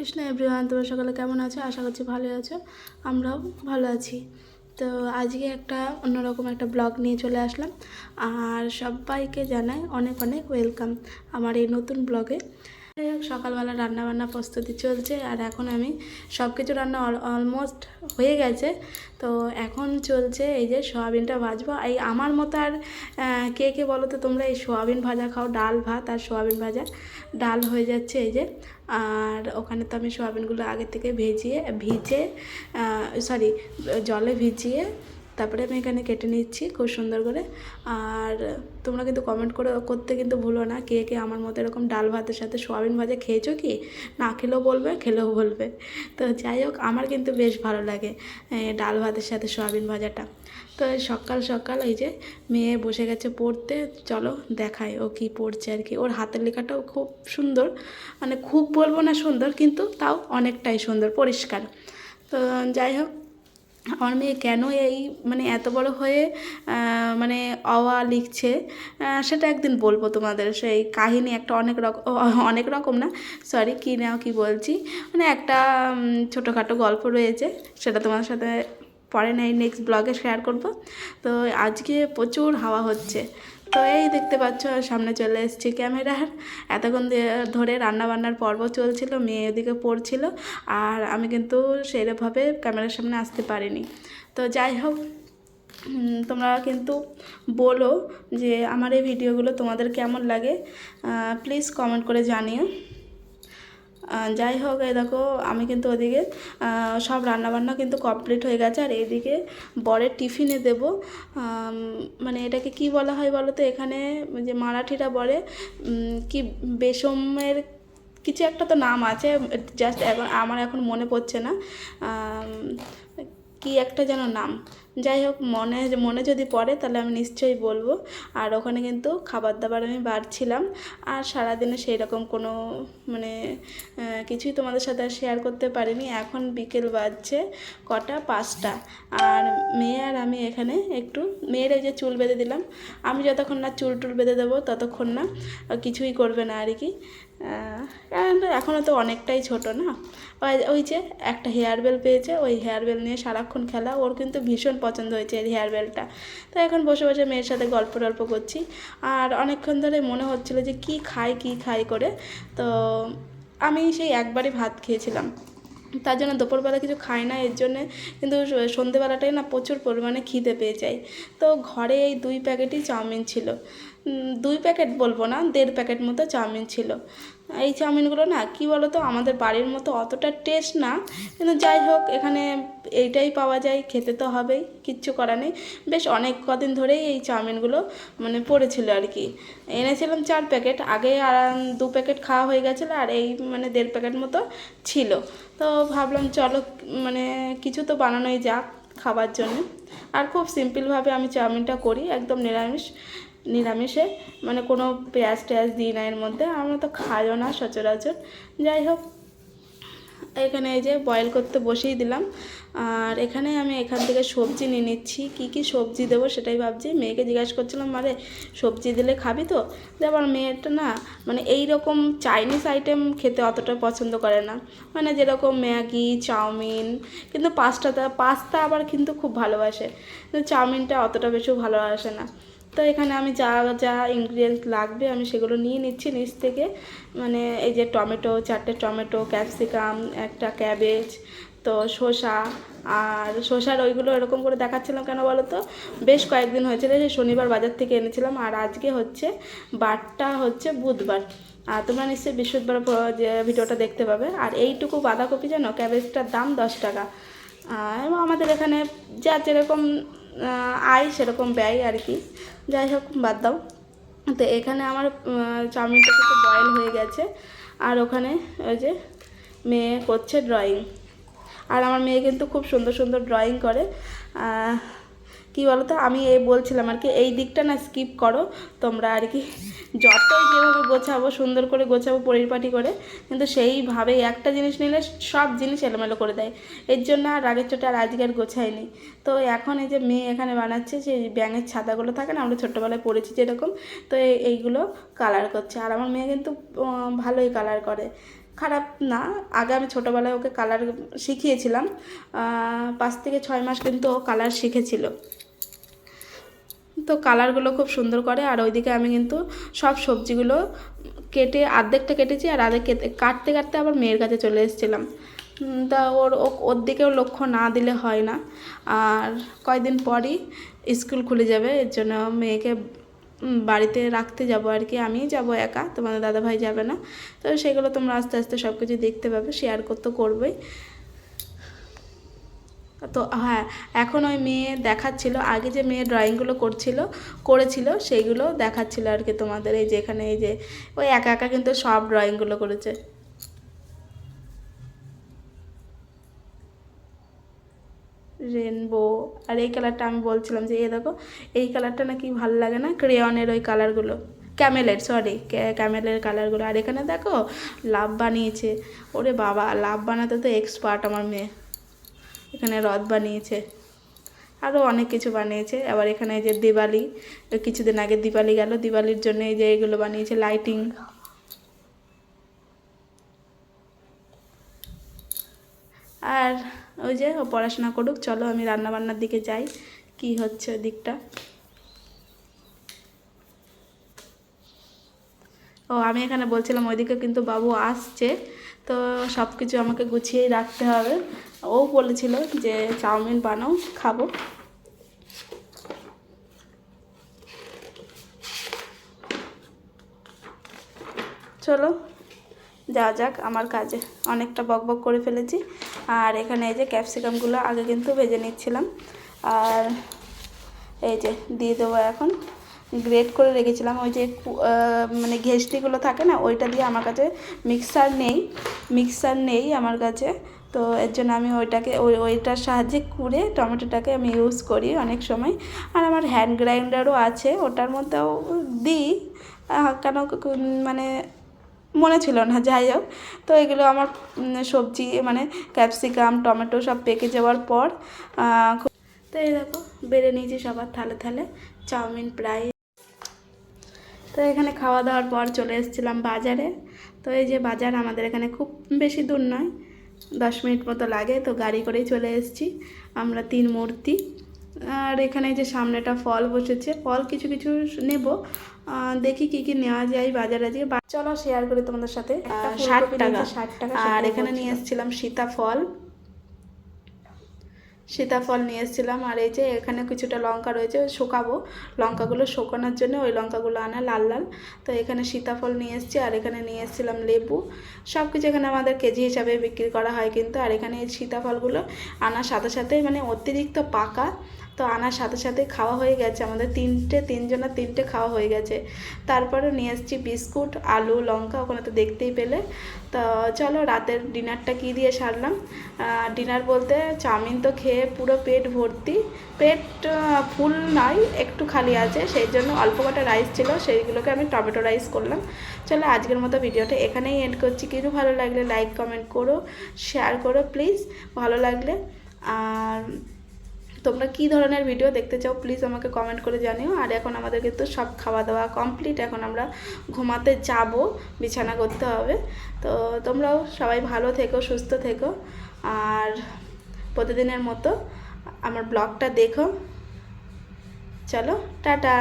Krishna, everyone, তোমরা সকালে কেমন আছো? আশা করছি ভালো আছো। আমরাও ভালো আছি। তো আজকে একটা অন্যরকম একটা ব্লগ নিয়ে চলে আসলাম। আর সবাইকে জানাই অনেক অনেক ওয়েলকাম আমার এই নতুন ব্লগে। সকালবেলা রান্না বান্না প্রস্তুতি চলছে, আর এখন আমি সব কিছু রান্না অলমোস্ট হয়ে গেছে। তো এখন চলছে এই যে সোয়াবিনটা ভাজবো। এই আমার মতো আর কে কে বলো তো তোমরা, এই সোয়াবিন ভাজা খাও, ডাল ভাত আর সোয়াবিন ভাজা। ডাল হয়ে যাচ্ছে এই যে। আর ওখানে তো আমি সোয়াবিনগুলো আগে থেকে ভেজিয়ে, ভিজে সরি জলে ভিজিয়ে তারপরে আমি এখানে কেটে নিচ্ছি খুব সুন্দর করে। আর তোমরা কিন্তু কমেন্ট করে, করতে কিন্তু ভুলো না। কে কে আমার মতো এরকম ডাল ভাতের সাথে সোয়াবিন ভাজা খেয়েছো কি? না খেলেও বলবে খেলেও বলবে। তো যাই হোক, আমার কিন্তু বেশ ভালো লাগে ডাল ভাতের সাথে সোয়াবিন ভাজাটা। তো সকাল সকাল এই যে মেয়ে বসে গেছে পড়তে, চলো দেখায় ও কি পড়ছে আর কি। ওর হাতের লেখাটাও খুব সুন্দর মানে খুব বলব না সুন্দর, কিন্তু তাও অনেকটাই সুন্দর, পরিষ্কার। তো যাই হোক আমার মেয়ে কেন এই মানে এত বড় হয়ে মানে অওয়া লিখছে সেটা একদিন বলব তোমাদের। সেই কাহিনী একটা অনেক রকম অনেক রকম না? সরি কী নাও কী বলছি? মানে একটা ছোটোখাটো গল্প রয়েছে, সেটা তোমাদের সাথে পরে নেই নেক্সট ব্লগে শেয়ার করব। তো আজকে প্রচুর হাওয়া হচ্ছে। তো এই দেখতে পাচ্ছ, সামনে চলে এসেছি ক্যামেরার। এতক্ষণ ধরে রান্নাবান্নার পর্ব চলছিল, মেয়ে ওদিকে পড়ছিল, আর আমি কিন্তু সেইভাবে ক্যামেরার সামনে আসতে পারিনি। তো যাই হোক তোমরা কিন্তু বলো যে আমার এই ভিডিওগুলো তোমাদের কেমন লাগে। প্লিজ কমেন্ট করে জানিও। যাই হোক, এই দেখো, আমি কিন্তু ওদিকে সব রান্নাবান্না কিন্তু কমপ্লিট হয়ে গেছে। আর এইদিকে বরের টিফিনে দেবো। মানে এটাকে কি বলা হয় বলো তো? এখানে যে মারাঠিরা বলে কি বেসমের কিছু একটা তো নাম আছে জাস্ট এখন, আমার এখন মনে পড়ছে না। কি একটা যেন নাম? যাই হোক, মনে মনে যদি পড়ে তাহলে আমি নিশ্চয়ই বলব। আর ওখানে কিন্তু খাবার দাবার আমি বাড়ছিলাম। আর সারাদিনে সেই রকম কোনো মানে কিছুই তোমাদের সাথে শেয়ার করতে পারিনি। এখন বিকেল বাজছে কটা, পাঁচটা। আর মেয়ে আর আমি এখানে একটু, মেয়ের এই যে চুল বেঁধে দিলাম। আমি যতক্ষণ না চুল টুল বেঁধে দেবো ততক্ষণ না কিছুই করবে না আর কি। এখনও তো অনেকটাই ছোট না। ওই ওই যে একটা হেয়ার বেল পেয়েছে, ওই হেয়ার বেল নিয়ে সারাক্ষণ খেলা। ওর কিন্তু ভীষণ পছন্দ হয়েছে এই হেয়ার বেলটা তো এখন বসে বসে মেয়ের সাথে গল্প টল্প করছি। আর অনেকক্ষণ ধরে মনে হচ্ছিল যে কি খাই কি খাই করে। তো আমি সেই একবারই ভাত খেয়েছিলাম। তার জন্য দুপুরবেলা কিছু খাই না, এর জন্যে কিন্তু সন্ধেবেলাটাই না প্রচুর পরিমাণে খিদে পেয়ে যাই তো ঘরে এই দুই প্যাকেটই চাউমিন ছিল। দুই প্যাকেট বলব না, দেড় প্যাকেট মতো চাউমিন ছিল। এই চাউমিনগুলো না, কি বলো তো আমাদের বাড়ির মতো অতটা টেস্ট না। কিন্তু যাই হোক, এখানে এইটাই পাওয়া যায়, খেতে তো হবেই, কিচ্ছু করার নেই। বেশ অনেক কদিন ধরেই এই চাউমিনগুলো মানে পড়েছিল আর কি। এনেছিলাম চার প্যাকেট, আগে আর দু প্যাকেট খাওয়া হয়ে গেছিল, আর এই মানে দেড় প্যাকেট মতো ছিল। তো ভাবলাম চলো মানে কিছু তো বানানোই যাক খাবার জন্য। আর খুব সিম্পলভাবে আমি চাউমিনটা করি, একদম নিরামিষ। নিরামিষে মানে কোনো পেঁয়াজ টেয়াজ দিই না এর মধ্যে, আমরা তো খাইও না সচরাচর। যাই হোক, এখানে এই যে বয়েল করতে বসিয়ে দিলাম। আর এখানে আমি এখান থেকে সবজি নিয়ে নিচ্ছি। কী কী সবজি দেবো সেটাই ভাবছি। মেয়েকে জিজ্ঞাসা করছিলাম, মারে, সবজি দিলে খাবি তো? আমার মেয়েটা না মানে এই রকম চাইনিজ আইটেম খেতে অতটা পছন্দ করে না। মানে যেরকম ম্যাগি, চাউমিন, কিন্তু পাস্তাটা, পাস্তা আবার কিন্তু খুব ভালোবাসে। কিন্তু চাউমিনটা অতটা বেশিও ভালোবাসে না। তো এখানে আমি যা যা ইনগ্রিডিয়েন্টস লাগবে আমি সেগুলো নিয়ে নিচ্ছি নিচ থেকে। মানে এই যে টমেটো, চারটে টমেটো ক্যাপসিকাম একটা ক্যাবেজ তো শসা, আর শসার ওইগুলো এরকম করে দেখাচ্ছিলাম কেন বলো তো বেশ কয়েকদিন হয়েছিল যে শনিবার বাজার থেকে এনেছিলাম, আর আজকে হচ্ছে বারটা হচ্ছে বুধবার। আর তোমরা নিশ্চয়ই বৃহস্পতিবার যে ভিডিওটা দেখতে পাবে। আর এইটুকু বাঁধাকপি জানো ক্যাবেজটার দাম দশ টাকা। আমাদের এখানে যা যেরকম আয় সেরকম ব্যয় আর কি। যাই হোক, বাদ দাও। তো এখানে আমার চাউমিনটা কিন্তু বয়েল হয়ে গেছে। আর ওখানে ওই যে মেয়ে করছে ড্রয়িং আর আমার মেয়ে কিন্তু খুব সুন্দর সুন্দর ড্রয়িং করে। কি বলো তো আমি এই বলছিলাম আর কি, এই দিকটা না স্কিপ করো, তোমরা আর কি যতই যেভাবে গোছাবো, সুন্দর করে গোছাবো, পরিপাটি করে, কিন্তু সেইভাবে একটা জিনিস নিলে সব জিনিস এলোমেলো করে দেয়। এর জন্য আর আগের চোটে আর আজকে আর গোছাইনি। তো এখন এই যে মেয়ে এখানে বানাচ্ছে যে ব্যাঙের ছাতাগুলো থাকে না, আমরা ছোট্টোবেলায় পড়েছি যেরকম, তো এইগুলো কালার করছে। আর আমার মেয়ে কিন্তু ভালোই কালার করে। খারাপ না। আগে আমি ছোটোবেলায় ওকে কালার শিখিয়েছিলাম। পাঁচ থেকে ছয় মাস কিন্তু ও কালার শিখেছিল। তো কালারগুলো খুব সুন্দর করে, আর ওইদিকে আমি কিন্তু সব সবজিগুলো কেটে অর্ধেকটা কেটেছি, আর আর্ধেক কেটে, কাটতে কাটতে আবার মেয়ের কাছে চলে এসেছিলাম। তা ওর ওর দিকেও লক্ষ্য না দিলে হয় না। আর কয়দিন পরই স্কুল খুলে যাবে, এর জন্য মেয়েকে বাড়িতে রাখতে যাব আর কি। আমি যাব একা, তোমাদের দাদাভাই যাবে না। তো সেগুলো তোমরা আস্তে আস্তে সব কিছু দেখতে পাবে শেয়ার করতে করবেই। তো হ্যাঁ এখন ওই মেয়ে দেখাচ্ছিল, আগে যে মেয়ে ড্রয়িংগুলো করছিল, করেছিল সেইগুলো দেখাচ্ছিল আর কি তোমাদের। এই যে এখানে এই যে, ওই একা একা কিন্তু সব ড্রয়িংগুলো করেছে। রেনবো আর এই কালারটা আমি বলছিলাম যে এ দেখো, এই কালারটা নাকি ভালো লাগে না? ক্রেয়নের ওই কালারগুলো ক্যামেলের সরি ক্যামেলের কালারগুলো আর এখানে দেখো লাভ বানিয়েছে। ওরে বাবা লাভ বানাতে তো এক্সপার্ট আমার মেয়ে। এখানে রথ বানিয়েছে। আরও অনেক কিছু বানিয়েছে। আবার এখানে যে দিওয়ালি কিছুদিন আগে দিওয়ালি গেল। দিওয়ালির জন্য এই যে এগুলো বানিয়েছে লাইটিং আর ওই যে ও পড়াশোনা করুক, চলো আমি রান্না বান্নার দিকে যাই, কি হচ্ছে ওই দিকটা ও, আমি এখানে বলছিলাম ওইদিকে কিন্তু বাবু আসছে, তো সব কিছু আমাকে গুছিয়েই রাখতে হবে। ও বলেছিল যে চাউমিন বানাও, খাব। চলো, যাওয়া যাক আমার কাজে। অনেকটা বক বক করে ফেলেছি। আর এখানে এই যে ক্যাপসিকামগুলো আগে কিন্তু ভেজে নিচ্ছিলাম। আর এই যে দিয়ে দেবো এখন। গ্রেট করে রেখেছিলাম, ওই যে মানে ঘেষটিগুলো থাকে না, ওইটা দিয়ে আমার কাছে মিক্সার নেই মিক্সার নেই আমার কাছে। তো এর জন্য আমি ওইটাকে, ওই, ওইটার সাহায্যে কুড়ে টমেটোটাকে আমি ইউজ করি অনেক সময়। আর আমার হ্যান্ড গ্রাইন্ডারও আছে, ওটার মধ্যেও দিই। কেন মানে মনে ছিল না, যাই হোক। তো এগুলো আমার সবজি মানে ক্যাপসিকাম, টমেটো সব পেকে যাওয়ার পর তো এই দেখো, বেড়ে নিয়েছি সবার থালে থালে। চাউমিন প্রায়। তো এখানে খাওয়া দাওয়ার পর চলে এসেছিলাম বাজারে। তো এই যে বাজার আমাদের এখানে খুব বেশি দূর নয়, দশ মিনিট মতো লাগে। তো গাড়ি করেই চলে এসেছি। আমরা তিন মূর্তি। আর এখানে যে সামনেটা ফল বসেছে ফল কিছু কিছু নেব। দেখি কি কি নেওয়া যায় বাজারে আজকে। চলো শেয়ার করি তোমাদের সাথে। ষাট টাকা। ষাট টাকা আর এখানে নিয়ে এসেছিলাম সীতাফল। সীতাফল নিয়ে এসেছিলাম। আর এই যে এখানে কিছুটা লঙ্কা রয়েছে শুকাবো। লঙ্কাগুলো শুকানোর জন্য ওই লঙ্কাগুলো আনা লাল লাল। তো এখানে সীতাফল নিয়ে এসেছি আর এখানে নিয়ে এসেছিলাম লেবু। সব কিছু এখানে আমাদের কেজি হিসাবে বিক্রি করা হয় কিন্তু। আর এখানে এই সীতাফলগুলো আনার সাথে সাথে মানে অতিরিক্ত পাকা তো আনার সাথে সাথে খাওয়া হয়ে গেছে। আমাদের তিনটে তিনজনের তিনটে খাওয়া হয়ে গেছে। তারপরে নিয়ে এসেছি বিস্কুট, আলু, লঙ্কা, ওখানে তো দেখতেই পেলে। তো চলো রাতের ডিনারটা কী দিয়ে সারলাম? ডিনার বলতে চাউমিন তো খেয়ে পুরো পেট ভর্তি। পেট ফুল নয়, একটু খালি আছে। সেই জন্য অল্প কটা রাইস ছিল, সেইগুলোকে আমি টমেটো রাইস করলাম। চলো আজকের মতো ভিডিওটা এখানেই এন্ড করছি। কিছু ভালো লাগলে লাইক কমেন্ট করো শেয়ার করো প্লিজ ভালো লাগলে, আর তোমরা কি ধরনের ভিডিও দেখতে চাও প্লিজ আমাকে কমেন্ট করে জানিও। আর এখন আমাদের কিন্তু সব খাওয়া দাওয়া কমপ্লিট এখন আমরা ঘুমাতে যাব, বিছানা করতে হবে। তো তোমরাও সবাই ভালো থেকো, সুস্থ থেকো। আর প্রতিদিনের মতো আমার ব্লগটা দেখো। চলো, টাটা।